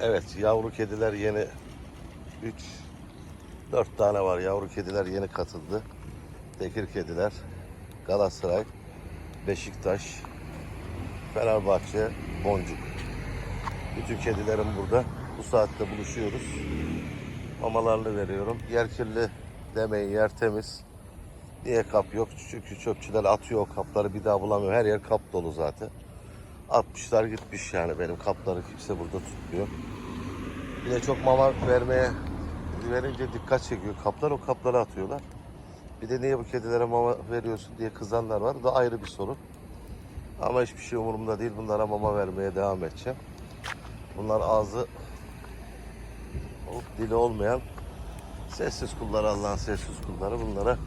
Evet yavru kediler yeni 3 4 tane var yavru kediler yeni katıldı. Tekir kediler, Galatasaray, Beşiktaş, Fenerbahçe, Boncuk. Bütün kedilerim burada. Bu saatte buluşuyoruz. Mamalarını veriyorum. Yer kirli demeyin yer temiz. Niye kap yok? Çünkü çöpçüler atıyor o kapları bir daha bulamıyor. Her yer kap dolu zaten. Atmışlar gitmiş yani benim kapları kimse burada tutmuyor. Bir de çok mama vermeye verince dikkat çekiyor. Kaplar o kaplara atıyorlar. Bir de niye bu kedilere mama veriyorsun diye kızanlar var. Bu da ayrı bir sorun. Ama hiçbir şey umurumda değil. Bunlara mama vermeye devam edeceğim. Bunlar ağzı olup dili olmayan sessiz kulları Allah'ın sessiz kulları. Bunlara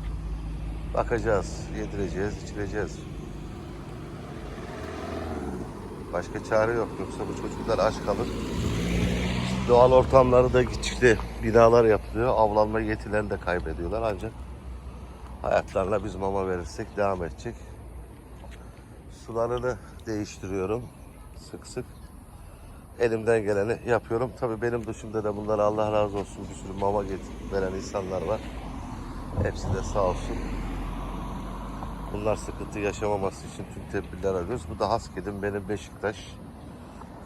bakacağız, yedireceğiz, içireceğiz. Başka çare yok. Yoksa bu çocuklar aç kalır. Doğal ortamları da gittikçe binalar yapılıyor. Avlanma yetilerini de kaybediyorlar ancak hayatlarına biz mama verirsek devam edecek. Sularını değiştiriyorum sık sık. Elimden geleni yapıyorum. Tabii benim dışımda da bunlara Allah razı olsun bir sürü mama veren insanlar var. Hepsi de sağ olsun. Bunlar sıkıntı yaşamaması için tüm tedbirler alıyoruz. Bu da has kedim benim Beşiktaş.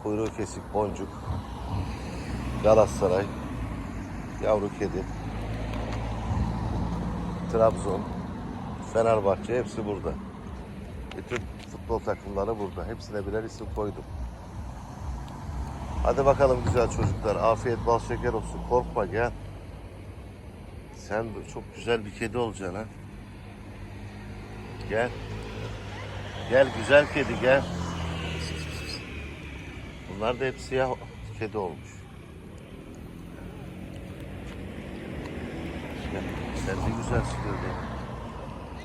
Kuyruğu kesik boncuk. Galatasaray. Yavru kedi. Trabzon. Fenerbahçe hepsi burada. Bütün futbol takımları burada. Hepsine birer isim koydum. Hadi bakalım güzel çocuklar. Afiyet bal şeker olsun. Korkma gel. Sen çok güzel bir kedi olacaksın ha. Gel. Gel güzel kedi gel. Bunlar da hep siyah kedi olmuş. Sen de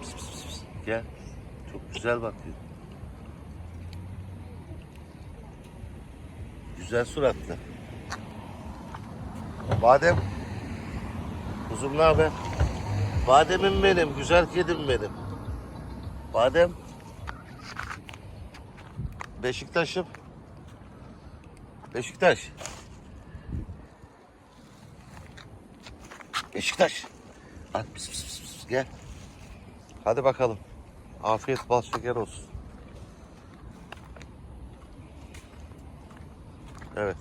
pis, pis. Gel. Çok güzel bakıyor. Güzel suratlı. Badem. Kuzum ne haber? Bademim benim, güzel kedim benim. Badem. Beşiktaş'ım. Beşiktaş. Beşiktaş. Hadi pis pis pis pis, gel. Hadi bakalım. Afiyet bal şeker olsun. Evet.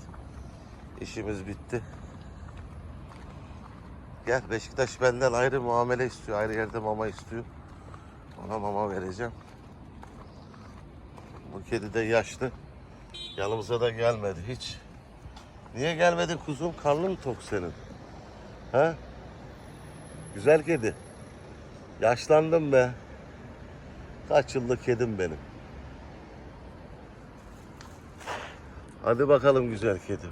İşimiz bitti. Gel Beşiktaş benden ayrı muamele istiyor. Ayrı yerde mama istiyor. Ona mama vereceğim. Bu kedi de yaşlı. Yanımıza da gelmedi hiç. Niye gelmedi kuzum? Karnın tok senin? Ha? Güzel kedi. Yaşlandım be. Kaç yıllık kedim benim. Hadi bakalım güzel kedim.